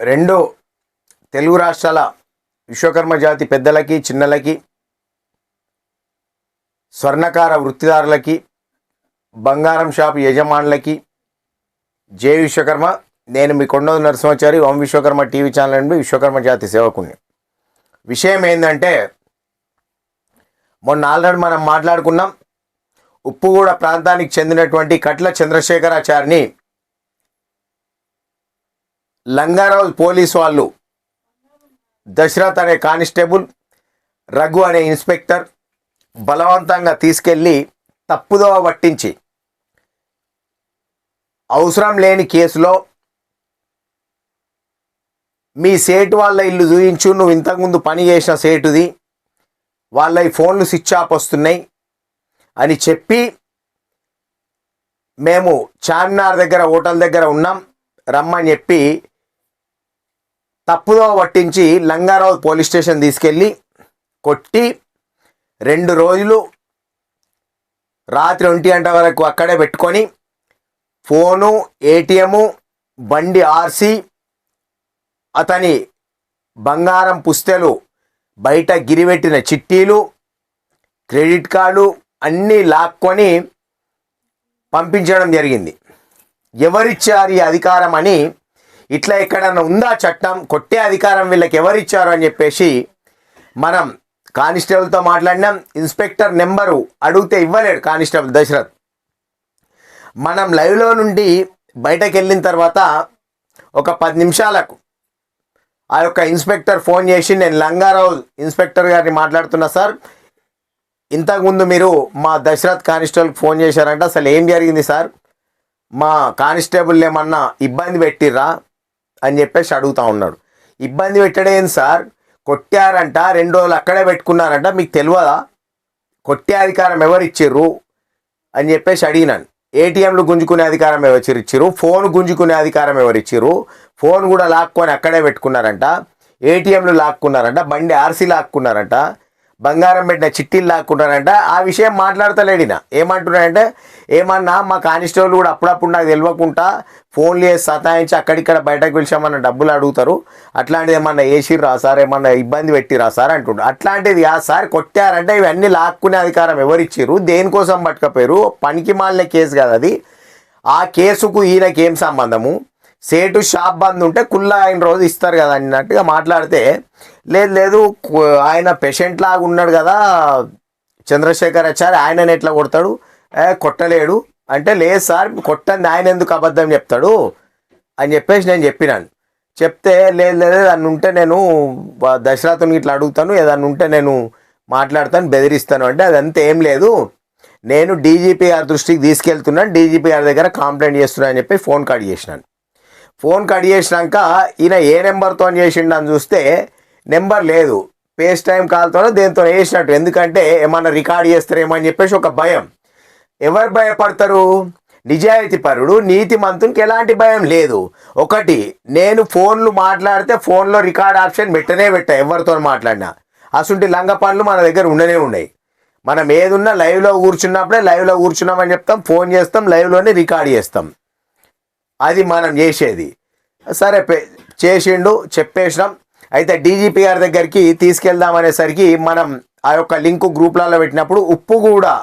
రెండు తెలుగు రాష్ట్రాల విశ్వకర్మ జాతి పెద్దలకి చిన్నలకి స్వర్ణకార వృత్తిదారులకి బంగారం షాప్ యజమానులకి జే విశ్వకర్మ నేను మీ కొండోదు నరసింహాచారి ఓం విశ్వకర్మ టీవీ ఛానల్ నుండి విశ్వకర్మ జాతి సేవకుని విషయం ఏంటంటే మొన్న ఆల్రెడీ మనం మాట్లాడుకున్నాం ఉప్పుగూడ ప్రాంతానికి చెందినటువంటి కట్ల చంద్రశేఖరాచారిని లంగారావు పోలీస్ వాళ్ళు దశరథ్ అనే కానిస్టేబుల్ రఘు అనే ఇన్స్పెక్టర్ బలవంతంగా తీసుకెళ్ళి తప్పుదోవ పట్టించి అవసరం లేని కేసులో మీ సేటు వాళ్ళ ఇల్లు చూయించు నువ్వు ఇంతకుముందు పని చేసిన సేటుది వాళ్ళ ఫోన్లు స్విచ్ ఆఫ్ వస్తున్నాయి అని చెప్పి మేము చార్మినార్ దగ్గర హోటల్ దగ్గర ఉన్నాం రమ్మని చెప్పి తప్పుదో పట్టించి లంగారావు పోలీస్ స్టేషన్ తీసుకెళ్ళి కొట్టి రెండు రోజులు రాత్రి ఒంటి గంట వరకు అక్కడే పెట్టుకొని ఫోను ఏటీఎము బండి ఆర్సి అతని బంగారం పుస్తెలు బయట గిరిపెట్టిన చిట్టీలు క్రెడిట్ కార్డు అన్నీ లాక్కొని పంపించడం జరిగింది. ఎవరిచ్చారు ఈ అధికారం అని ఇట్లా ఎక్కడన్నా ఉందా చట్టం? కొట్టే అధికారం వీళ్ళకి ఎవరిచ్చారు అని చెప్పేసి మనం కానిస్టేబుల్తో మాట్లాడినాం. ఇన్స్పెక్టర్ నెంబరు అడిగితే ఇవ్వలేడు కానిస్టేబుల్ దశరథ్. మనం లైవ్లో నుండి బయటకు వెళ్ళిన తర్వాత ఒక పది నిమిషాలకు ఆ యొక్క ఇన్స్పెక్టర్ ఫోన్ చేసి నేను లంగారావు ఇన్స్పెక్టర్ గారిని మాట్లాడుతున్నా సార్. ఇంతకుముందు మీరు మా దశరథ్ కానిస్టేబుల్కి ఫోన్ చేశారంట. అసలు ఏం జరిగింది సార్? మా కానిస్టేబుల్ ఏమన్నా ఇబ్బంది పెట్టిర్రా? అని చెప్పేసి అడుగుతా ఉన్నాడు. ఇబ్బంది పెట్టడేం సార్? కొట్టారంట రెండు రోజులు అక్కడే పెట్టుకున్నారంట మీకు తెలియదా? కొట్టే అధికారం ఎవరు ఇచ్చిర్రు? అని చెప్పేసి అడిగినాను. ఏటీఎంలు గుంజుకునే అధికారం ఎవరు ఇచ్చిర్రు. ఫోన్ గుంజుకునే అధికారం ఎవరు ఇచ్చిర్రు? ఫోన్ కూడా లాక్కొని అక్కడే పెట్టుకున్నారంట. ఏటీఎంలు లాక్కున్నారంట బండి ఆర్సీ లాక్కున్నారంట. బంగారం పెట్టిన చిట్టీలు లాక్కున్నారంట ఆ విషయం మాట్లాడతలేడిన ఏమంటున్నాడంటే ఏమన్నా మా కానిస్టేబుల్ కూడా అప్పుడప్పుడు నాకు తెలియకుండా ఫోన్లు చేసి సతాయించి అక్కడిక్కడ బయటకు పిలిచామన్న డబ్బులు అడుగుతారు. అట్లాంటిది ఏమన్నా వేసిర్రా సార్? ఏమన్నా ఇబ్బంది పెట్టిరా సార్? అంటుండ్రు అట్లాంటిది ఆ సార్ కొట్టారంటే. ఇవన్నీ లాక్కునే అధికారం ఎవరిచ్చిర్రు? దేనికోసం పట్టుకపోయారు పనికి మాలిన కేసు కదా అది. ఆ కేసుకు ఈయనకి ఏం సంబంధము? సేటు షాప్ బంద్ ఉంటే కుల్లా ఆయన రోజు ఇస్తారు కదా అన్నట్టుగా మాట్లాడితే లేదు లేదు ఆయన పేషెంట్ లాగా ఉన్నాడు కదా చంద్రశేఖర్ ఆచార్య ఆయనని ఎట్లా కొడతాడు? ఏ కొట్టలేడు. అంటే లేదు సార్ కొట్టండి ఆయన ఎందుకు అబద్ధం చెప్తాడు? అని చెప్పేసి నేను చెప్పినాను. చెప్తే లేదు లేదు దాన్ని ఉంటే నేను దశరథుని ఇట్లా అడుగుతాను ఏదన్నా ఉంటే నేను మాట్లాడతాను బెదిరిస్తాను అంటే అదంతా ఏం లేదు. నేను డీజీపీ గారి దృష్టికి తీసుకెళ్తున్నాను డీజీపీ గారి దగ్గర కంప్లైంట్ చేస్తున్నాను అని చెప్పి ఫోన్ కాల్ చేసినాను. ఫోన్ కట్ చేసినాక ఈయన ఏ నెంబర్తో చేసిండు అని చూస్తే నెంబర్ లేదు. పేస్ టైం కాల్తోనో దేంతో వేసినట్టు ఎందుకంటే ఏమన్నా రికార్డ్ చేస్తారేమో అని చెప్పేసి ఒక భయం. ఎవరు భయపడతారు? నిజాయితీ పరుడు నీతి మంతునికి ఎలాంటి భయం లేదు. ఒకటి నేను ఫోన్లు మాట్లాడితే ఫోన్లో రికార్డ్ ఆప్షన్ పెట్టనే పెట్టా ఎవరితో మాట్లాడినా. అసలు లంగ పనులు మన దగ్గర ఉండనే ఉన్నాయి. మనం ఏదున్నా లైవ్లో కూర్చున్నప్పుడే లైవ్లో కూర్చున్నామని చెప్తాం ఫోన్ చేస్తాం లైవ్లోనే రికార్డ్ చేస్తాం. అది మనం చేసేది. సరే చేసిండు చెప్పేసినాం. అయితే డీజీపీ గారి దగ్గరికి తీసుకెళ్దాం అనేసరికి మనం ఆ యొక్క లింకు గ్రూప్లలో పెట్టినప్పుడు ఉప్పు కూడా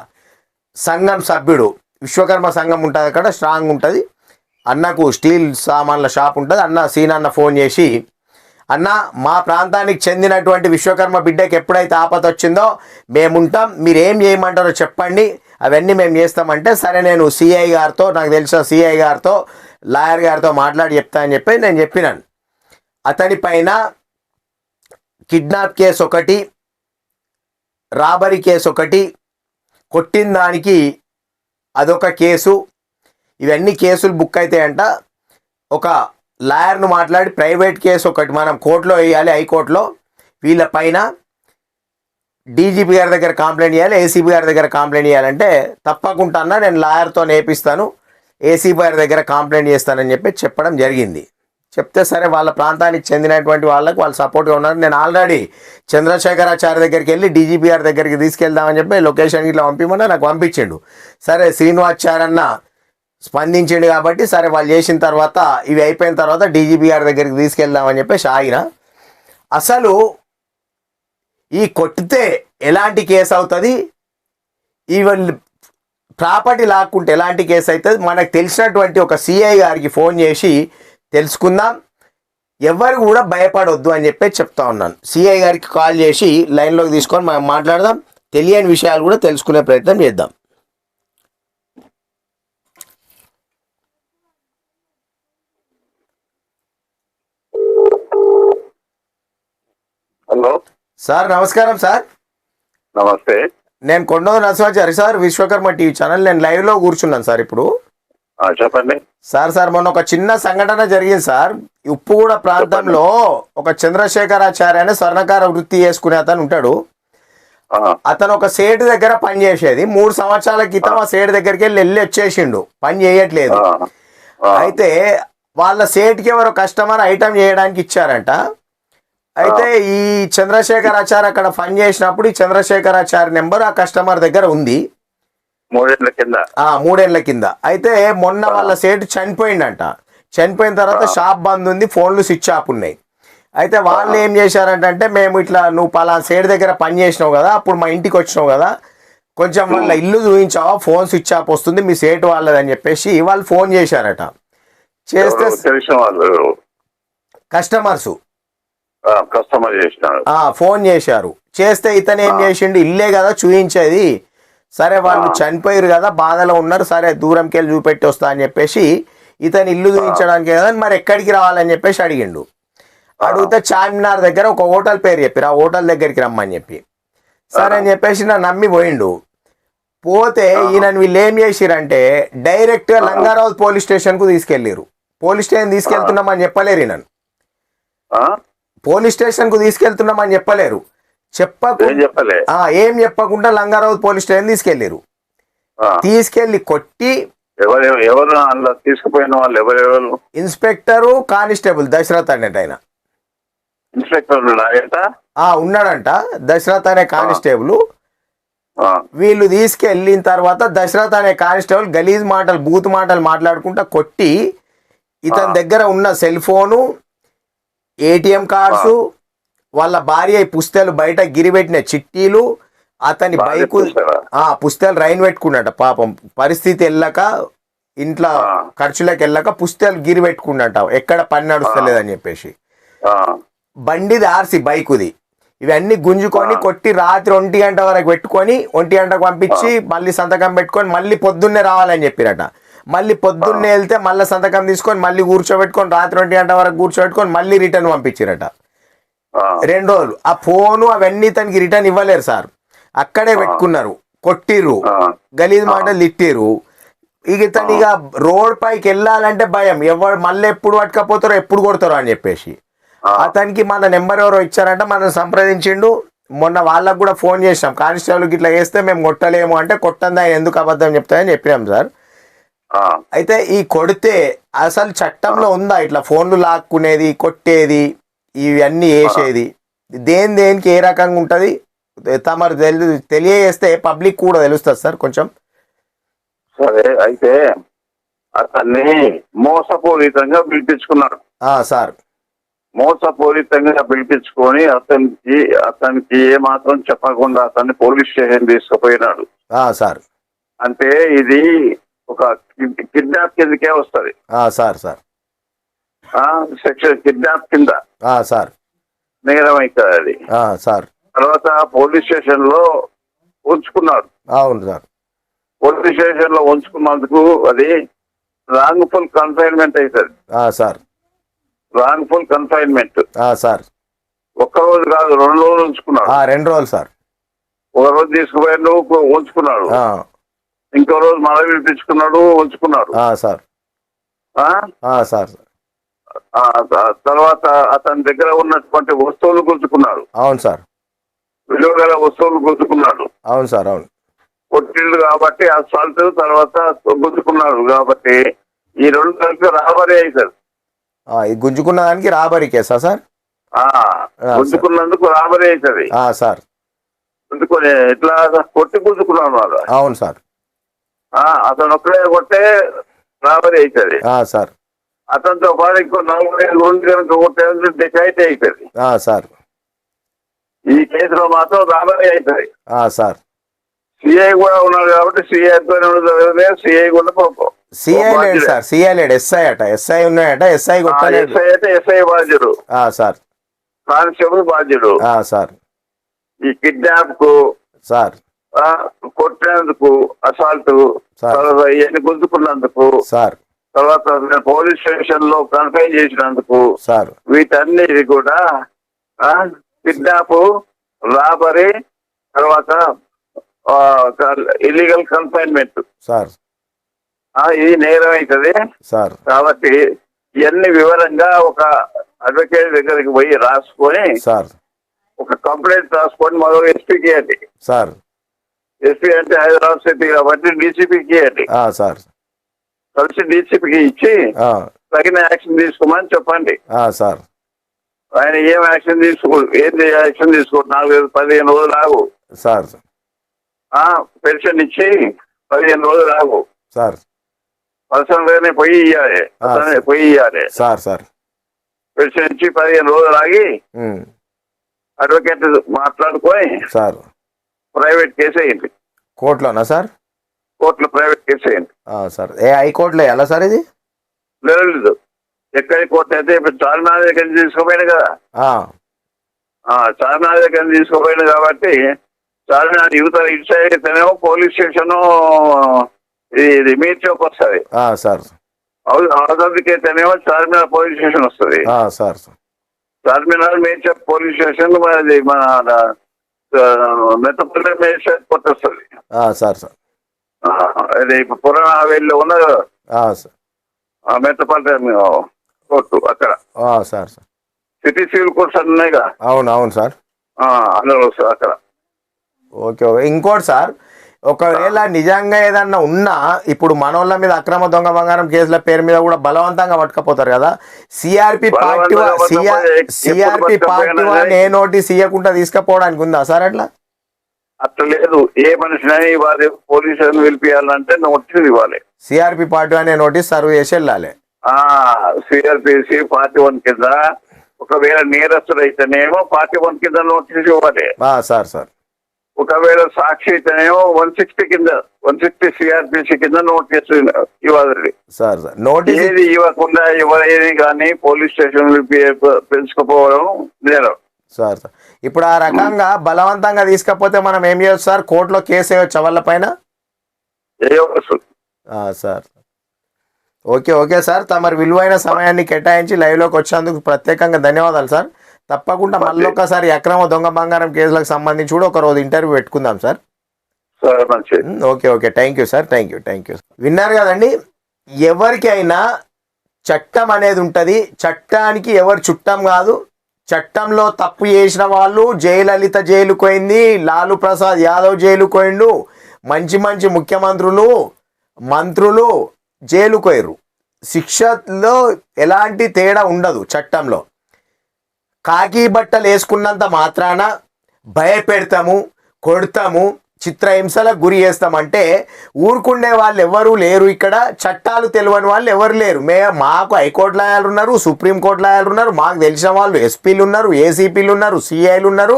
సంఘం సభ్యుడు విశ్వకర్మ సంఘం ఉంటుంది అక్కడ స్ట్రాంగ్ ఉంటుంది. అన్నకు స్టీల్ సామాన్ల షాప్ ఉంటుంది. అన్న సీన్ అన్న ఫోన్ చేసి అన్న మా ప్రాంతానికి చెందినటువంటి విశ్వకర్మ బిడ్డకి ఎప్పుడైతే ఆపద వచ్చిందో మేముంటాం. మీరు ఏం చేయమంటారో చెప్పండి. అవన్నీ మేము చేస్తామంటే సరే నేను సిఐ గారితో నాకు తెలిసిన సిఐ గారితో లాయర్ గారితో మాట్లాడి చెప్తా అని చెప్పి నేను చెప్పినాను. అతని పైన కిడ్నాప్ కేసు ఒకటి రాబరీ కేసు ఒకటి కొట్టిన దానికి అదొక కేసు. ఇవన్నీ కేసులు బుక్ అవుతాయంట ఒక లాయర్ను మాట్లాడి ప్రైవేట్ కేసు ఒకటి మనం కోర్టులో వేయాలి హైకోర్టులో. వీళ్ళ పైన డీజీపీ గారి దగ్గర కంప్లైంట్ చేయాలి ఏసీబీ గారి దగ్గర కంప్లైంట్ చేయాలంటే తప్పకుండా అన్నా నేను లాయర్తో నేపిస్తాను. ఏసీ గారి దగ్గర కంప్లైంట్ చేస్తానని చెప్పి చెప్పడం జరిగింది. చెప్తే సరే వాళ్ళ ప్రాంతానికి చెందినటువంటి వాళ్ళకు వాళ్ళు సపోర్ట్గా ఉన్నారు. నేను ఆల్రెడీ చంద్రశేఖరాచార్య దగ్గరికి వెళ్ళి డీజీపీఆర్ దగ్గరికి తీసుకెళ్దామని చెప్పి లొకేషన్ ఇట్లా పంపిమన్నా నాకు పంపించిండు. సరే శ్రీనివాసారన్న స్పందించిండు కాబట్టి సరే వాళ్ళు చేసిన తర్వాత ఇవి అయిపోయిన తర్వాత డీజీపీఆర్ దగ్గరికి తీసుకెళ్దామని చెప్పేసి ఆయన అసలు ఈ కొట్టితే ఎలాంటి కేసు అవుతుంది? ఈ ప్రాపర్టీ లాక్కుంటే ఎలాంటి కేసు అవుతుంది మనకు తెలిసినటువంటి ఒక సిఐ గారికి ఫోన్ చేసి తెలుసుకుందాం. ఎవరు కూడా భయపడొద్దు అని చెప్పి చెప్తా ఉన్నాను. సిఐ గారికి కాల్ చేసి లైన్లోకి తీసుకొని మనం మాట్లాడదాం. తెలియని విషయాలు కూడా తెలుసుకునే ప్రయత్నం చేద్దాం. హలో. సార్ నమస్కారం సార్. నమస్తే. నేను Kondava Narasimhachari sir Vishwakarma TV channel నేను లైవ్లో కూర్చున్నాను సార్ ఇప్పుడు. చెప్పండి. సార్ సార్ మొన్న ఒక చిన్న సంఘటన జరిగింది సార్. ఉప్పుగూడ ప్రాంతంలో ఒక చంద్రశేఖరాచార్య అనే స్వర్ణకార వృత్తి చేసుకునే అతను ఉంటాడు. అతను ఒక సేటు దగ్గర పని చేసేది. మూడు సంవత్సరాల క్రితం ఆ సేటు దగ్గరికి వెళ్ళి వెళ్ళి వచ్చేసిండు. పని చేయట్లేదు. అయితే వాళ్ళ సేట్కి ఎవరో కస్టమర్ ఐటమ్ చేయడానికి ఇచ్చారంట. అయితే ఈ చంద్రశేఖరాచార్య అక్కడ పని చేసినప్పుడు ఈ చంద్రశేఖరాచార్య నెంబర్ ఆ కస్టమర్ దగ్గర ఉంది. మూడేళ్ళ కింద. ఆ మూడేళ్ళ కింద. అయితే మొన్న వాళ్ళ సేటు చనిపోయిందంట. చనిపోయిన తర్వాత షాప్ బంద్ ఉంది ఫోన్లు స్విచ్ ఆఫ్ ఉన్నాయి. అయితే వాళ్ళు ఏం చేశారంటే మేము ఇట్లా నువ్వు పలానా సేటు దగ్గర పని చేసినావు కదా అప్పుడు మా ఇంటికి వచ్చినావు కదా కొంచెం వాళ్ళ ఇల్లు చూపించావా ఫోన్ స్విచ్ ఆఫ్ వస్తుంది మీ సేటు వాళ్ళదని చెప్పేసి వాళ్ళు ఫోన్ చేశారట. చేస్తే కస్టమర్స్. కస్టమర్ చేసినారు. ఆ ఫోన్ చేశారు. చేస్తే ఇతను ఏం చేసిండు? ఇల్లే కదా చూయించేది. సరే వాళ్ళు చనిపోయారు కదా బాధలో ఉన్నారు. సరే దూరంకి వెళ్ళి చూపెట్టి వస్తా అని చెప్పేసి ఇతను ఇల్లు చూపించడానికి కదా మరి ఎక్కడికి రావాలని చెప్పేసి అడిగిండు. అడిగితే చార్మినార్ దగ్గర ఒక హోటల్ పేరు చెప్పారు ఆ హోటల్ దగ్గరికి రమ్మని చెప్పి. సరే అని చెప్పేసి నా నమ్మి పోయిండు. పోతే ఈయన వీళ్ళు ఏం చేసిరంటే డైరెక్ట్గా లంగారావు పోలీస్ స్టేషన్కు తీసుకెళ్ళారు పోలీస్ స్టేషన్ తీసుకెళ్తున్నామని చెప్పలేరు ఈయన పోలీస్ స్టేషన్కు తీసుకెళ్తున్నామని చెప్పలేరు. చెప్పకు ఏం చెప్పకుండా లంగారావు పోలీస్ స్టేషన్ తీసుకెళ్ళారు. ఆ, తీసుకెళ్ళి కొట్టి ఎవరు ఎవరు అందులో తీసుకుపోయిన వాళ్ళు ఎవరెవరు ఇన్స్పెక్టరు కానిస్టేబుల్ దశరథ్ అనేట ఆయన. ఇన్స్పెక్టర్ ఉన్నాడంట. దశరథ్ అనే కానిస్టేబుల్. వీళ్ళు తీసుకెళ్ళిన తర్వాత దశరథ్ అనే కానిస్టేబుల్ గలీజ్ మాటలు బూత్ మాటలు మాట్లాడుకుంటా కొట్టి ఇతని దగ్గర ఉన్న సెల్ ఫోను ఏటీఎం కార్డ్స్ వాళ్ళ భార్య పుస్తలు బయట గిరిపెట్టిన చిట్టీలు అతని బైకు పుస్తలా? ఆ పుస్తలు రైన్ పెట్టుకున్నట పాపం. పరిస్థితి వెళ్ళక ఇంట్లో. ఖర్చులకు వెళ్ళక పుస్తలు గిరి పెట్టుకున్నట ఎక్కడ పని నడుస్తలేదని చెప్పేసి. బండిది ఆర్సి బైకుది. ఇవన్నీ గుంజుకొని కొట్టి రాత్రి ఒంటి గంట వరకు పెట్టుకొని ఒంటి గంటకు పంపించి మళ్ళీ సంతకం పెట్టుకొని మళ్ళీ పొద్దున్నే రావాలని చెప్పిరట. మళ్ళీ పొద్దున్నే వెళ్తే మళ్ళీ సంతకం తీసుకొని మళ్ళీ కూర్చోబెట్టుకొని రాత్రి ఒంటి గంట వరకు కూర్చోబెట్టుకొని మళ్ళీ రిటర్న్ పంపించిరట. రెండు రోజులు. ఆ ఫోను అవన్నీ తనకి రిటర్న్ ఇవ్వలేరు సార్. అక్కడే పెట్టుకున్నారు. కొట్టిర్రు. ఆ, గలీజ్ మాటలు తిట్టిర్రు. ఇక ఇతను ఇక రోడ్ పైకి వెళ్ళాలంటే భయం. ఎవరు మళ్ళీ ఎప్పుడు పట్టుకపోతారో ఎప్పుడు కొడతారో అని చెప్పేసి. అతనికి మన నెంబర్ ఎవరో ఇచ్చారంటే మనం సంప్రదించిండు. మొన్న వాళ్ళకు కూడా ఫోన్ చేసినాం. కానిస్టేబుల్కి ఇట్లా చేస్తే మేము కొట్టలేము అంటే కొట్టందా ఆయన ఎందుకు అబద్ధం చెప్తాయని చెప్పినాం సార్. అయితే ఈ కొడితే అసలు చట్టంలో ఉందా ఇట్లా ఫోన్లు లాక్కునేది కొట్టేది ఇవన్నీ వేసేది? దేని దేనికి ఏ రకంగా ఉంటుంది? తమరు తెలి తెలియజేస్తే పబ్లిక్ కూడా తెలుస్తుంది సార్ కొంచెం. సరే అయితే అతన్ని మోసపూరితంగా పిలిపించుకున్నాడు. సార్. మోసపూరితంగా పిలిపించుకొని అతనికి అతనికి ఏ మాత్రం చెప్పకుండా అతన్ని పోలీస్ స్టేషన్ తీసుకుపోయినాడు. సార్. అంటే ఇది ఒక కిడ్నాప్ కిందకే వస్తుంది. Sir sir. సెక్షన్ కిడ్నాప్ కింద. సార్. నేరం అవుతుంది అది సార్. తర్వాత పోలీస్ స్టేషన్లో ఉంచుకున్నాడు అవును సార్. పోలీస్ స్టేషన్లో ఉంచుకున్నందుకు అది రాంగ్ఫుల్ కన్ఫైన్మెంట్ అవుతుంది సార్. Wrongful confinement sir. ఒక్క రోజు కాదు రెండు రోజులు ఉంచుకున్నాడు రెండు రోజులు సార్. ఒక రోజు తీసుకుపోయాడు ఉంచుకున్నాడు ఆ, ఇంకో రోజు మళ్ళీ పిలిపించుకున్నాడు ఉంచుకున్నాడు. ఆ, సార్. ఆ? ఆ, సార్ ఆ, ఆ తర్వాత అతని దగ్గర ఉన్నటువంటి వస్తువులు గుంజుకున్నాడు అవును సార్. విలువ గల వస్తువులు గుంజుకున్నాడు అవును సార్ అవును. కొట్టిళ్ళు కాబట్టి అసాల్ట్ తర్వాత గుంజుకున్నాడు కాబట్టి ఈ రెండు కలిపి రాబరీ అవుతుంది ఆ, ఈ గుంజుకున్న దానికి రాబరీ కేసా సార్? ఆ, సార్. గుంజుకున్నందుకు రాబరీ అవుతుంది ఆ, సార్. గుంజుకొని ఇట్లా కొట్టి గుంజుకున్నాడు వాళ్ళు అవును సార్. ఆ, అతను ఒక్కడే కొట్టే రాబరీ అవుతుంది ఆ, సార్. అతనితో పాటు ఇంకో ఐదుగురు ఉండి కనుక కొట్టే డిసైడ్ అవుతుంది సార్. ఈ కేసులో మాత్రం రాబరీ అవుతుంది ఆ, సార్. సిఐ కూడా ఉన్నాడు కాబట్టి సిఐ సిఐ కూడా పాపం. సిఐ లేడు. సార్. సిఐ లేడు ఎస్ఐ అట. ఎస్ఐ ఉన్నాయట ఎస్ఐ ఎస్ఐ అయితే ఎస్ఐ బాధ్యుడు. సార్. కానిస్టేబుల్ బాధ్యుడు. సార్. ఈ కిడ్నాప్కు సార్. కొట్టినందుకు అసాల్ట్ ఇవన్నీ గుంజుకున్నందుకు సార్. తర్వాత పోలీస్ స్టేషన్లో కన్ఫైన్ చేసినందుకు సార్. వీటన్నిటి కూడా కిడ్నాప్ రాబరీ తర్వాత ఇల్లీగల్ కన్ఫైన్మెంట్ సార్. ఇది నేరం అవుతుంది సార్. కాబట్టి ఇవన్నీ వివరంగా ఒక అడ్వకేట్ దగ్గరికి పోయి రాసుకొని సార్. ఒక కంప్లైంట్ రాసుకొని మొదలు ఎస్పీకి ఇవ్వండి సార్. ఎస్పీ అంటే హైదరాబాద్ సిటీ కాబట్టి డీసీపీకి ఇవ్వండి ఆ, సార్. కలిసి డీసీపీకి ఇచ్చి తగిన యాక్షన్ తీసుకోమని చెప్పండి. సార్. ఆయన ఏం యాక్షన్ తీసుకో ఏంది యాక్షన్ తీసుకో నాలుగు పదిహేను రోజులు ఆగు. సార్. ఆ, పెన్షన్ ఇచ్చి పదిహేను రోజులు ఆగు. సార్. పర్సనల్ గానే పోయి ఇవ్వాలి పోయి ఇవ్వాలి సార్ సార్. పెన్షన్ ఇచ్చి పదిహేను రోజులు ఆగి అడ్వకేట్ మాట్లాడుకొని సార్. ప్రైవేట్ కేసు వేయండి. కోర్టులోనా సార్? కోర్టులో ప్రైవేట్ ఆ, సార్. ఏ హైకోర్టులో ఎలా సార్ ఇది? లేదు. ఎక్కడి కోర్టు అయితే ఇప్పుడు చార్మినార్ దగ్గర తీసుకుపోయాను కదా. చార్మినార్ దగ్గర తీసుకుపోయాను కాబట్టి చార్మినార్ యువత ఇటు సైడ్ అయితేనేమో పోలీస్ స్టేషన్ ఇది మీర్ చౌక్ వస్తుంది. సార్. అవసరానికి అయితేనేమో చార్మినార్ పోలీస్ స్టేషన్ వస్తుంది. Sir. Charminar Mir Chowk police station మన మెత్తపల్లి మేజిస్ట్రేట్ కోర్టు వస్తుంది ఆ, సార్ సార్. ఇది ఇప్పుడు పురాణ హవేలీలో ఉన్న ఆ, సార్. ఆ, మెత్తపల్లి కోర్టు అక్కడ. Sir sir. City civil courts అన్ని అవును అవును సార్. అందులో వస్తుంది అక్కడ. Okay okay. ఇంకోటి సార్. ఒకవేళ నిజంగా ఏదన్నా ఉన్నా ఇప్పుడు మనోళ్ళ మీద అక్రమ దొంగ బంగారం కేసుల పేరు మీద కూడా బలవంతంగా పట్టుకపోతారు కదా. సిఆర్పి పార్టీ సిఆర్పి పార్టీ వాళ్ళని ఏ నోటీస్ ఇవ్వకుండా తీసుకుపోవడానికి ఉందా సార్ అట్లా? అట్లా లేదు. ఏ మనిషినైనా ఇవ్వాలి పోలీసులను పిలిపియాలంటే నోటీసులు ఇవ్వాలి. సిఆర్పి పార్టీ అనే నోటీస్ సర్వ్ చేసి వెళ్ళాలి. ఆ సిఆర్పిసి పార్టీ వన్ కింద ఒకవేళ నేరస్తుడు అయితేనేమో పార్టీ వన్ కింద నోటీస్ ఇవ్వాలి. Sir sir. ఒకవేళ సాక్షి అయితేనేమో వన్ సిక్స్టీ కింద వన్ సిక్స్టీ సిఆర్పిసి కింద నోటీస్ ఇవ్వాలి సార్ సార్ నోటీస్ ఏది ఇవ్వకుండా ఇవ్వలేదు కానీ పోలీస్ స్టేషన్ పిలుచుకుపోవడం నేరం. Sir sir. ఇప్పుడు ఆ రకంగా బలవంతంగా తీసుకపోతే మనం ఏం చేయొచ్చు సార్? కోర్టులో కేసు వేయొచ్చా వాళ్ళ పైన? సార్. Okay okay sir. తమరి విలువైన సమయాన్ని కేటాయించి లైవ్లోకి వచ్చినందుకు ప్రత్యేకంగా ధన్యవాదాలు సార్. తప్పకుండా మళ్ళీ ఒకసారి అక్రమ దొంగ బంగారం కేసులకు సంబంధించి కూడా ఒక రోజు ఇంటర్వ్యూ పెట్టుకుందాం sir. Okay okay. Thank you sir. Thank you thank you విన్నారు కదండి ఎవరికైనా చట్టం అనేది ఉంటుంది. చట్టానికి ఎవరు చుట్టం కాదు. చట్టంలో తప్పు చేసిన వాళ్ళు జయలలిత జైలుకు పోయింది లాలు ప్రసాద్ యాదవ్ జైలుకు పోయిండు మంచి మంచి ముఖ్యమంత్రులు మంత్రులు జైలుకు పోయారు శిక్షలో ఎలాంటి తేడా ఉండదు చట్టంలో. కాకి బట్టలు వేసుకున్నంత మాత్రాన భయపెడతాము కొడతాము చిత్రహింసలకు గురి చేస్తామంటే ఊరుకుండే వాళ్ళు ఎవరు లేరు ఇక్కడ. చట్టాలు తెలియని వాళ్ళు ఎవరు లేరు. మే మాకు హైకోర్టు లాయర్లు ఉన్నారు సుప్రీంకోర్టు లాయర్లు ఉన్నారు మాకు తెలిసిన వాళ్ళు ఎస్పీలు ఉన్నారు ఏసీపీలు ఉన్నారు సిఐలు ఉన్నారు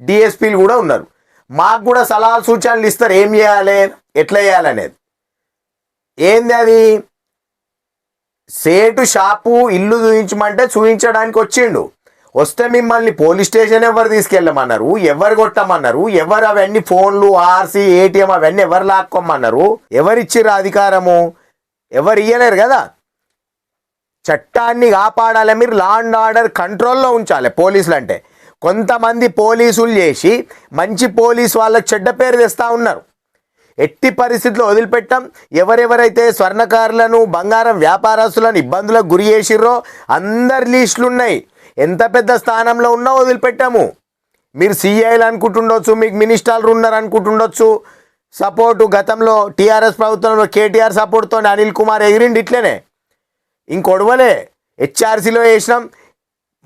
డిఎస్పీలు కూడా ఉన్నారు. మాకు కూడా సలహాలు సూచనలు ఇస్తారు. ఏం చేయాలి? ఎట్లా చేయాలనేది ఏంది అది? సేటు షాపు ఇల్లు చూయించమంటే చూయించడానికి వచ్చిండు. వస్తే మిమ్మల్ని పోలీస్ స్టేషన్ ఎవరు తీసుకెళ్ళమన్నారు? ఎవరు కొట్టమన్నారు? ఎవరు అవన్నీ ఫోన్లు ఆర్సీ ఏటీఎం అవన్నీ ఎవరు లాక్కోమన్నారు? ఎవరిచ్చిర్రు అధికారము? ఎవరు ఇయ్యలేరు కదా? చట్టాన్ని కాపాడాలి మీరు లా అండ్ ఆర్డర్ కంట్రోల్లో ఉంచాలి పోలీసులు అంటే. కొంతమంది పోలీసులు చేసి మంచి పోలీసు వాళ్ళకి చెడ్డ పేరు తెస్తూ ఉన్నారు. ఎట్టి పరిస్థితుల్లో వదిలిపెట్టాం. ఎవరెవరైతే స్వర్ణకారులను బంగారం వ్యాపారస్తులను ఇబ్బందులకు గురి చేసిర్రో అందరి లీస్టులు ఉన్నాయి ఎంత పెద్ద స్థానంలో ఉన్నా వదిలిపెట్టాము. మీరు సీఐలు అనుకుంటుండొచ్చు మీకు మినిస్టర్లు ఉన్నారు అనుకుంటుండొచ్చు. సపోర్టు గతంలో టీఆర్ఎస్ ప్రభుత్వంలో కేటీఆర్ సపోర్ట్తో అనిల్ కుమార్ ఎగిరిండి ఇట్లనే. ఇంకొడవలే హెచ్ఆర్సీలో వేసినాం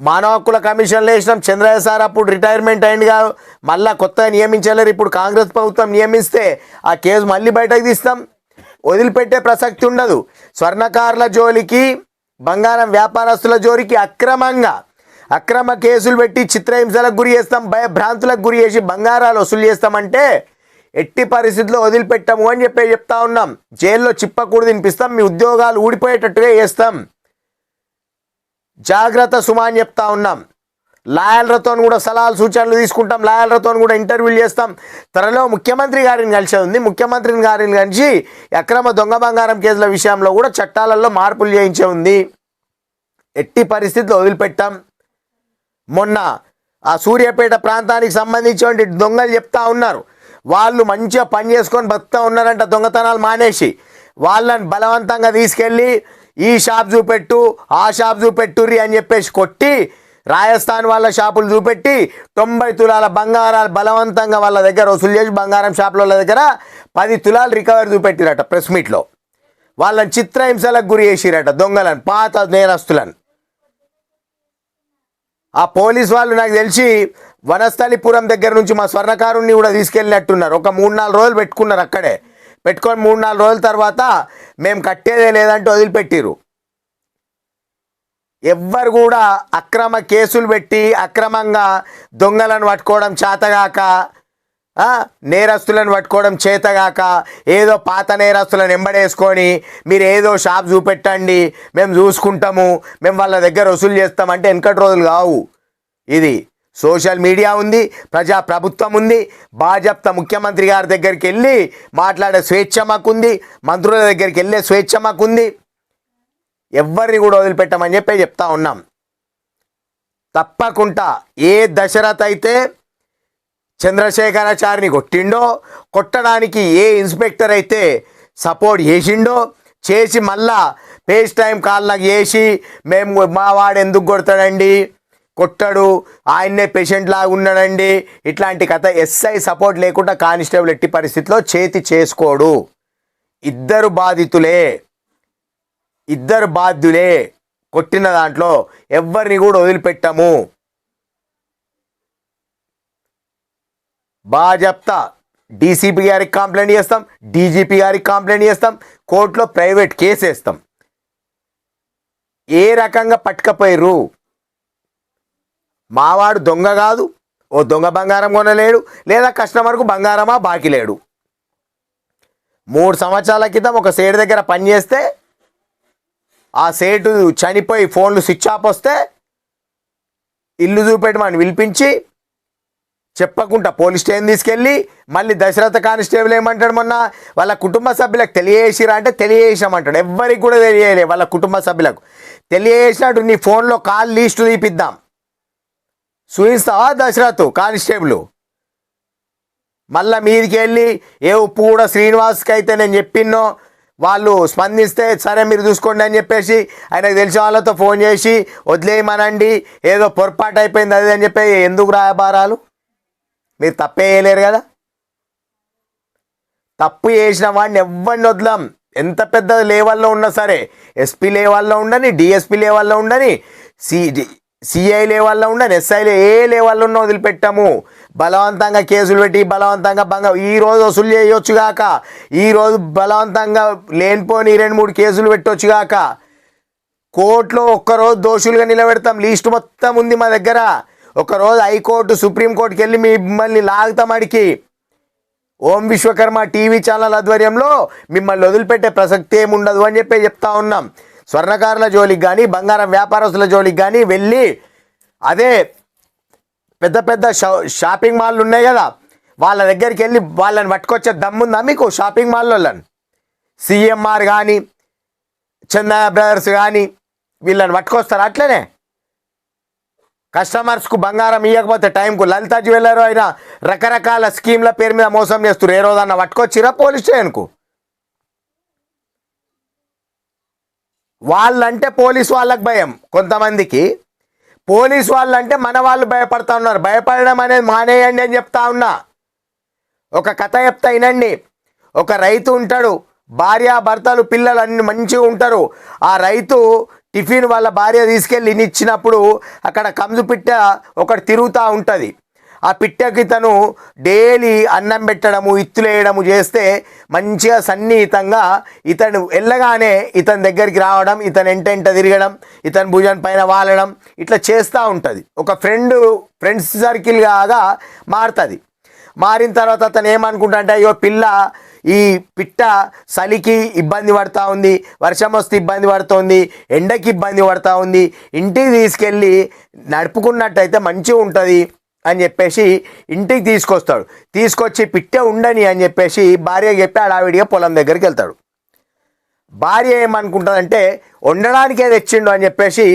మానవ హక్కుల కమిషన్లో వేసినాం చంద్రయ్య సార్ అప్పుడు రిటైర్మెంట్ అయిందిగా మళ్ళీ కొత్తగా నియమించలేరు ఇప్పుడు కాంగ్రెస్ ప్రభుత్వం నియమిస్తే ఆ కేసు మళ్ళీ బయటకు తీస్తాం. వదిలిపెట్టే ప్రసక్తి ఉండదు. స్వర్ణకారుల జోలికి బంగారం వ్యాపారస్తుల జోలికి అక్రమంగా అక్రమ కేసులు పెట్టి చిత్రహింసలకు గురి చేస్తాం భయభ్రాంతులకు గురి చేసి బంగారాలు వసూలు చేస్తామంటే ఎట్టి పరిస్థితుల్లో వదిలిపెట్టము అని చెప్పి చెప్తా ఉన్నాం. జైల్లో చిప్పకూడదు వినిపిస్తాం మీ ఉద్యోగాలు ఊడిపోయేటట్టుగా చేస్తాం. జాగ్రత్త సుమా అని చెప్తా ఉన్నాం. లాయర్లతో కూడా సలహాలు సూచనలు తీసుకుంటాం లాయర్లతో కూడా ఇంటర్వ్యూలు చేస్తాం. త్వరలో ముఖ్యమంత్రి గారిని కలిసే ఉంది. ముఖ్యమంత్రిని గారిని కలిసి అక్రమ దొంగ బంగారం కేసుల విషయంలో కూడా చట్టాలలో మార్పులు చేయించే ఉంది. ఎట్టి పరిస్థితుల్లో వదిలిపెట్టాం. మొన్న ఆ సూర్యాపేట ప్రాంతానికి సంబంధించి దొంగలు చెప్తా ఉన్నారు. వాళ్ళు మంచిగా పని చేసుకొని బతుకుతా ఉన్నారంట దొంగతనాలు మానేసి. వాళ్ళని బలవంతంగా తీసుకెళ్ళి ఈ షాప్ చూపెట్టు ఆ షాప్ చూపెట్టుర్రి అని చెప్పేసి కొట్టి రాజస్థాన్ వాళ్ళ షాపులు చూపెట్టి తొంభై తులాల బంగారాలు బలవంతంగా వాళ్ళ దగ్గర వసూలు చేసి బంగారం షాపుల దగ్గర పది తులాలు రికవరీ చూపెట్టిరట ప్రెస్ మీట్లో. వాళ్ళని చిత్రహింసలకు గురి చేసిరట దొంగలను పాత నేరస్తులను. ఆ పోలీస్ వాళ్ళు నాకు తెలిసి వనస్థలిపురం దగ్గర నుంచి మా స్వర్ణకారుణ్ణి కూడా తీసుకెళ్ళినట్టున్నారు. ఒక మూడు నాలుగు రోజులు పెట్టుకున్నారు అక్కడే. పెట్టుకొని మూడు నాలుగు రోజుల తర్వాత మేము కట్టేదే లేదంటే వదిలిపెట్టిరు ఎవ్వరు కూడా అక్రమ కేసులు పెట్టి అక్రమంగా దొంగలను పట్టుకోవడం చేతగాక నేరస్తులను పట్టుకోవడం చేతగాక ఏదో పాత నేరస్తులను ఎంబడేసుకొని మీరు ఏదో షాప్ చూపెట్టండి మేము చూసుకుంటాము మేము వాళ్ళ దగ్గర వసూలు చేస్తామంటే వెనకటి రోజులు కావు. ఇది సోషల్ మీడియా ఉంది ప్రజా ప్రభుత్వం ఉంది బాజప్త ముఖ్యమంత్రి గారి దగ్గరికి వెళ్ళి మాట్లాడే స్వేచ్ఛ మాకుంది మంత్రుల దగ్గరికి వెళ్ళే స్వేచ్ఛ మాకుంది. ఎవరిని కూడా వదిలిపెట్టమని చెప్పి చెప్తా ఉన్నాం. తప్పకుండా ఏ దశరథ అయితే చంద్రశేఖరాచారిని కొట్టిండో కొట్టడానికి ఏ ఇన్స్పెక్టర్ అయితే సపోర్ట్ చేసిండో చేసి మళ్ళా పేస్ టైం కాల్ వేసి చేసి మేము మా వాడు ఎందుకు కొడతాడండి? కొట్టాడు ఆయన్నే పేషెంట్ లాగా ఉన్నాడండి. ఇట్లాంటి కథ ఎస్ఐ సపోర్ట్ లేకుండా కానిస్టేబుల్ ఎట్టి పరిస్థితిలో చేతి చేసుకోడు. ఇద్దరు బాధితులే. ఇద్దరు బాధ్యులే. కొట్టిన దాంట్లో ఎవరిని కూడా వదిలిపెట్టము. బాగా చెప్తా డీసీపీ గారికి కంప్లైంట్ చేస్తాం డీజీపీ గారికి కంప్లైంట్ చేస్తాం కోర్టులో ప్రైవేట్ కేసు వేస్తాం. ఏ రకంగా పట్టుకపోయారు మావాడు దొంగ కాదు ఓ దొంగ బంగారం కొనలేడు లేదా కస్టమర్కు బంగారమా బాకీ లేడు. మూడు సంవత్సరాల క్రితం ఒక సేటు దగ్గర పనిచేస్తే ఆ సేటు చనిపోయి ఫోన్లు స్విచ్ ఆఫ్ వస్తే ఇల్లు చూపెట్టి మనం పిలిపించి చెప్పకుండా పోలీస్ స్టేషన్ తీసుకెళ్ళి మళ్ళీ దశరథ కానిస్టేబుల్ ఏమంటాడు మొన్న? వాళ్ళ కుటుంబ సభ్యులకు తెలియజేసిరా అంటే తెలియజేసామంటాడు ఎవ్వరికి కూడా తెలియలే వాళ్ళ కుటుంబ సభ్యులకు. తెలియజేసినట్టు నీ ఫోన్లో కాల్ లిస్టు తీపిద్దాం. చూపిస్తావా దశరథ్ కానిస్టేబుల్. మళ్ళా మీదికి వెళ్ళి ఏ ఉప్పు కూడా శ్రీనివాస్కి అయితే నేను చెప్పిన్నో వాళ్ళు స్పందిస్తే సరే మీరు చూసుకోండి అని చెప్పేసి ఆయనకు తెలిసిన వాళ్ళతో ఫోన్ చేసి వదిలేయమనండి ఏదో పొరపాటు అయిపోయింది అది అని చెప్పి ఎందుకు రాయబారాలు? మీరు తప్పేయలేరు కదా? తప్పు చేసిన వాడిని ఎవరిని వదలం. ఎంత పెద్ద లేవల్లో ఉన్నా సరే ఎస్పీ లెవెల్లో ఉండని డిఎస్పీ లెవెల్లో ఉండని సి సిఐ లెవెల్లో ఉండని ఎస్ఐ ఏ లెవెల్లో ఉన్నా వదిలిపెట్టాము. బలవంతంగా కేసులు పెట్టి బలవంతంగా బంగ ఈ రోజు వసూలు చేయొచ్చు కాక ఈరోజు బలవంతంగా లేనిపోని రెండు మూడు కేసులు పెట్టొచ్చు కాక కోర్టులో ఒక్కరోజు దోషులుగా నిలబెడతాం. లీస్ట్ మొత్తం ఉంది మా దగ్గర. ఒకరోజు హైకోర్టు సుప్రీంకోర్టుకి వెళ్ళి మిమ్మల్ని లాగుతామడికి ఓం విశ్వకర్మ టీవీ ఛానల్ ఆధ్వర్యంలో మిమ్మల్ని వదిలిపెట్టే ప్రసక్తి ఏమి ఉండదు అని చెప్పి చెప్తా ఉన్నాం. స్వర్ణకారుల జోలికి కానీ బంగారం వ్యాపారస్తుల జోలికి కానీ వెళ్ళి అదే పెద్ద పెద్ద షా- షాపింగ్ మాల్లు ఉన్నాయి కదా వాళ్ళ దగ్గరికి వెళ్ళి వాళ్ళని పట్టుకొచ్చే దమ్ముందా మీకు షాపింగ్ మాల్లో సిఎంఆర్ కానీ చందన బ్రదర్స్ కానీ వీళ్ళని పట్టుకొస్తారు అట్లనే? కస్టమర్స్కు బంగారం ఇవ్వకపోతే టైంకు లలిత జ్యువెలర్ అయినా రకరకాల స్కీమ్ల పేరు మీద మోసం చేస్తారు ఏ రోజన్నా పట్టుకొచ్చిరా పోలీస్ స్టేషన్కు వాళ్ళంటే పోలీస్ వాళ్ళకి భయం కొంతమందికి. పోలీస్ వాళ్ళంటే మన వాళ్ళు భయపడతా ఉన్నారు. భయపడడం అనేది మానేయండి అని చెప్తా ఉన్నా. ఒక కథ చెప్తా వినండి. ఒక రైతు ఉంటాడు. భార్య భర్తలు పిల్లలు అన్ని మంచిగా ఉంటారు. ఆ రైతు టిఫిన్ వాళ్ళ భార్య తీసుకెళ్ళి ఇచ్చినప్పుడు అక్కడ కంజు పిట్ట ఒకటి తిరుగుతూ ఉంటుంది. ఆ పిట్టకి ఇతను డైలీ అన్నం పెట్టడము ఇత్తులేయడము చేస్తే మంచిగా సన్నిహితంగా ఇతను వెళ్ళగానే ఇతని దగ్గరికి రావడం ఇతను ఎంటెంట తిరగడం ఇతని భుజం పైన వాలడం ఇట్లా చేస్తూ ఉంటుంది. ఒక ఫ్రెండ్ ఫ్రెండ్స్ సర్కిల్ కాగా మారుతుంది. మారిన తర్వాత అతను ఏమనుకుంటా అంటే అయ్యో పిల్ల ఈ పిట్ట చలికి ఇబ్బంది పడుతూ ఉంది వర్షం వస్తే ఇబ్బంది పడుతోంది ఎండకి ఇబ్బంది పడుతూ ఉంది ఇంటికి తీసుకెళ్ళి నడుపుకున్నట్టయితే మంచిగా ఉంటుంది అని చెప్పేసి ఇంటికి తీసుకొస్తాడు. తీసుకొచ్చి పిట్ట ఉండని అని చెప్పేసి భార్య చెప్పి ఆడావిడిగా పొలం దగ్గరికి వెళ్తాడు. భార్య ఏమనుకుంటుందంటే వండడానికే తెచ్చిండు అని చెప్పేసి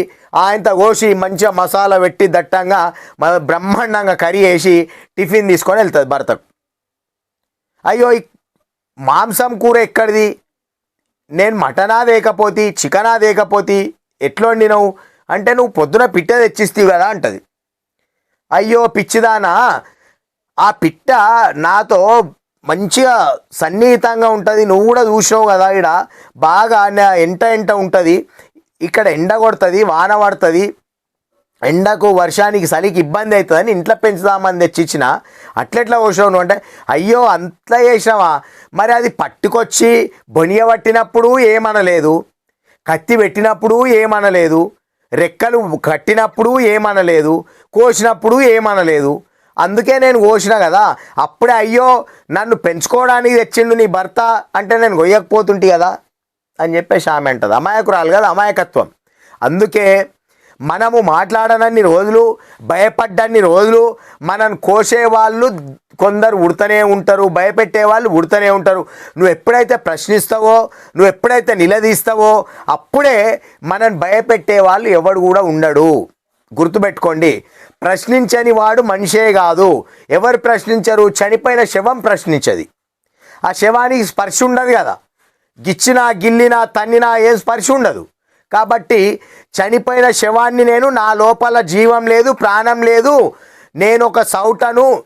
ఆయనతో కోసి మంచిగా మసాలా పెట్టి దట్టంగా బ్రహ్మాండంగా కర్రీ వేసి టిఫిన్ తీసుకొని వెళ్తుంది భర్తకు. అయ్యో మాంసం కూర ఎక్కడిది? నేను మటనా దేకపోతే చికెనా దేకపోతే ఎట్లా వండినవు? అంటే నువ్వు పొద్దున పిట్ట తెచ్చిస్తావు కదా అంటది. అయ్యో పిచ్చిదానా! ఆ పిట్ట నాతో మంచిగా సన్నిహితంగా ఉంటుంది. నువ్వు కూడా చూసావు కదా ఇక్కడ బాగా నా- ఎంట ఎంట ఉంటుంది. ఇక్కడ ఎండ కొడుతుంది వాన పడుతుంది. ఎండకు వర్షానికి చలికి ఇబ్బంది అవుతుందని ఇంట్లో పెంచుదామని తెచ్చిచ్చిన. అట్లెట్లా కోసావు అంటే అయ్యో అంత చేసినావా? మరి అది పట్టుకొచ్చి బొనియ పట్టినప్పుడు ఏమనలేదు. కత్తి పెట్టినప్పుడు ఏమనలేదు. రెక్కలు కట్టినప్పుడు ఏమనలేదు. కోసినప్పుడు ఏమనలేదు. అందుకే నేను కోసిన కదా. అప్పుడే అయ్యో నన్ను పెంచుకోవడానికి తెచ్చిండు నీ భర్త అంటే నేను కొయ్యకపోతుంటి కదా అని చెప్పేసి ఆమె అంటది. అమాయకురాలు కదా అమాయకత్వం. అందుకే మనము మాట్లాడనన్ని రోజులు భయపడ్డన్ని రోజులు మనం కోసే వాళ్ళు కొందరు ఉడతనే ఉంటారు భయపెట్టే వాళ్ళు ఉడతనే ఉంటారు. నువ్వు ఎప్పుడైతే ప్రశ్నిస్తావో నువ్వు ఎప్పుడైతే నిలదీస్తావో అప్పుడే మనం భయపెట్టే వాళ్ళు ఎవడు కూడా ఉండడు. గుర్తుపెట్టుకోండి ప్రశ్నించని వాడు మనిషే కాదు. ఎవరు ప్రశ్నించరు? చనిపోయిన శవం ప్రశ్నించది. ఆ శవానికి స్పర్శ ఉండదు కదా. గిచ్చినా గిల్లినా తన్నినా ఏం స్పర్శ ఉండదు. కాబట్టి చనిపోయిన శవాన్ని నేను నా లోపల జీవం లేదు ప్రాణం లేదు. నేను ఒక సౌటను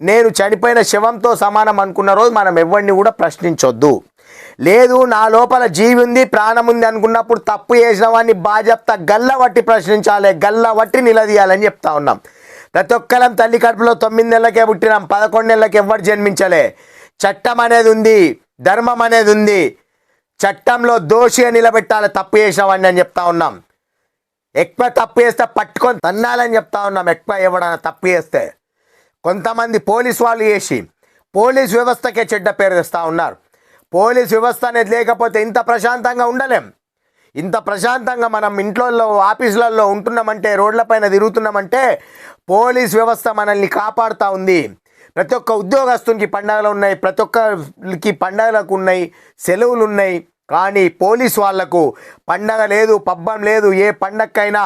నేను చనిపోయిన శవంతో సమానం అనుకున్న రోజు మనం ఎవరిని కూడా ప్రశ్నించొద్దు. లేదు నా లోపల జీవి ఉంది ప్రాణం ఉంది అనుకున్నప్పుడు తప్పు చేసిన వాడిని బాజప్తా గల్లవట్టి ప్రశ్నించాలి గల్లవట్టి నిలదీయాలని చెప్తా ఉన్నాం. ప్రతి ఒక్కరం తల్లి కడుపులో తొమ్మిది నెలలకే పుట్టినాం పదకొండు నెలలకి ఎవరు జన్మించలే. చట్టం అనేది ఉంది ధర్మం అనేది ఉంది. చట్టంలో దోషిగా నిలబెట్టాలి తప్పు చేసిన అని చెప్తా ఉన్నాం. ఎక్కువ తప్పు చేస్తే పట్టుకొని తన్నాలని చెప్తా ఉన్నాం. ఎక్కువ ఎవడన్నా తప్పు చేస్తే. కొంతమంది పోలీస్ వాళ్ళు చేసి పోలీస్ వ్యవస్థకే చెడ్డ పేరు తెస్తూ ఉన్నారు. పోలీస్ వ్యవస్థ అనేది లేకపోతే ఇంత ప్రశాంతంగా ఉండలేం. ఇంత ప్రశాంతంగా మనం ఇంట్లో ఆఫీసులలో ఉంటున్నామంటే రోడ్లపైన తిరుగుతున్నామంటే పోలీస్ వ్యవస్థ మనల్ని కాపాడుతూ ఉంది. ప్రతి ఒక్క ఉద్యోగస్తునికి పండగలు ఉన్నాయి ప్రతి ఒక్కరికి పండగలకు ఉన్నాయి సెలవులు ఉన్నాయి. కానీ పోలీస్ వాళ్ళకు పండగ లేదు పబ్బం లేదు. ఏ పండగకైనా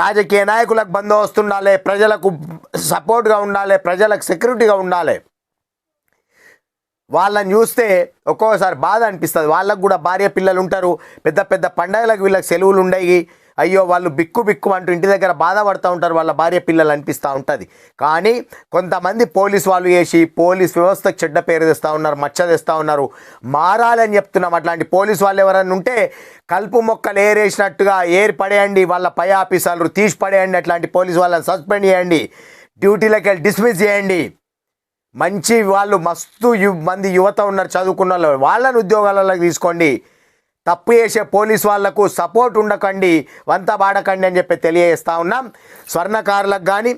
రాజకీయ నాయకులకు బందోబస్తు ఉండాలి ప్రజలకు సపోర్ట్గా ఉండాలి ప్రజలకు సెక్యూరిటీగా ఉండాలి. వాళ్ళని చూస్తే ఒక్కోసారి బాధ అనిపిస్తుంది. వాళ్ళకు కూడా భార్య పిల్లలు ఉంటారు పెద్ద పెద్ద పండగలకు వీళ్ళకి సెలవులు ఉండయి. అయ్యో వాళ్ళు బిక్కు బిక్కు అంటూ ఇంటి దగ్గర బాధపడుతూ ఉంటారు. వాళ్ళ భార్య పిల్లలు అనిపిస్తూ ఉంటుంది. కానీ కొంతమంది పోలీస్ వాళ్ళు వేసి పోలీస్ వ్యవస్థకు చెడ్డ పేరు తెస్తూ ఉన్నారు మచ్చ తెస్తూ ఉన్నారు. మారాలని చెప్తున్నాం. అట్లాంటి పోలీస్ వాళ్ళు ఎవరైనా ఉంటే కలుపు మొక్కలు ఏరేసినట్టుగా ఏరి పడేయండి వాళ్ళ పై ఆఫీసర్లు తీసి పడేయండి. అట్లాంటి పోలీస్ వాళ్ళని సస్పెండ్ చేయండి. డ్యూటీలోకి వెళ్ళి డిస్మిస్ చేయండి. మంచి వాళ్ళు మస్తు యు మంది యువత ఉన్నారు చదువుకున్న వాళ్ళు. వాళ్ళని ఉద్యోగాలలోకి తీసుకోండి. తప్పు చేసే పోలీస్ వాళ్ళకు సపోర్ట్ ఉండకండి వంత బాడకండి అని చెప్పి తెలియజేస్తా ఉన్నాం. స్వర్ణకారులకు కానీ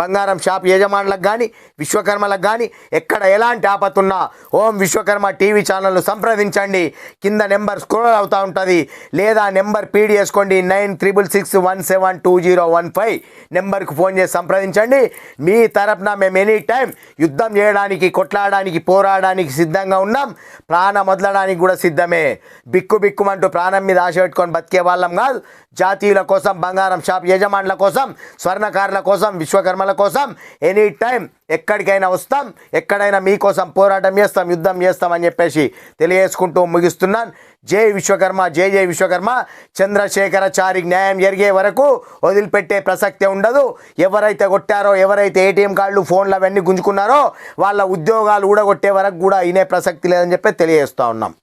బంగారం షాప్ యజమానులకు కానీ విశ్వకర్మలకు కానీ ఎక్కడ ఎలాంటి ఆపత్తున్నా ఓం విశ్వకర్మ టీవీ ఛానల్ను సంప్రదించండి. కింద నెంబర్ స్క్రోల్ అవుతూ ఉంటుంది. లేదా నెంబర్ పీడ్ చేసుకోండి. Nine triple six one seven two zero one five నెంబర్కి ఫోన్ చేసి సంప్రదించండి. మీ తరపున మేము ఎనీ టైం యుద్ధం చేయడానికి కొట్లాడడానికి పోరాడడానికి సిద్ధంగా ఉన్నాం. ప్రాణం వదలడానికి కూడా సిద్ధమే. బిక్కు బిక్కుమంటూ ప్రాణం మీద ఆశ పెట్టుకొని బతికే వాళ్ళం కాదు. జాతీయుల కోసం బంగారం షాప్ యజమానుల కోసం స్వర్ణకారుల కోసం విశ్వకర్మ విశ్వకర్మల కోసం ఎనీ టైం ఎక్కడికైనా వస్తాం ఎక్కడైనా మీకోసం పోరాటం చేస్తాం యుద్ధం చేస్తాం అని చెప్పేసి తెలియజేసుకుంటూ ముగిస్తున్నాను. జై విశ్వకర్మ జై జై విశ్వకర్మ. చంద్రశేఖరచారి న్యాయం జరిగే వరకు వదిలిపెట్టే ప్రసక్తే ఉండదు. ఎవరైతే కొట్టారో ఎవరైతే ఏటీఎం కార్డులు ఫోన్లు అవన్నీ గుంజుకున్నారో వాళ్ళ ఉద్యోగాలు ఊడగొట్టే వరకు కూడా ఇనే ప్రసక్తి లేదని చెప్పి తెలియజేస్తూ ఉన్నాం.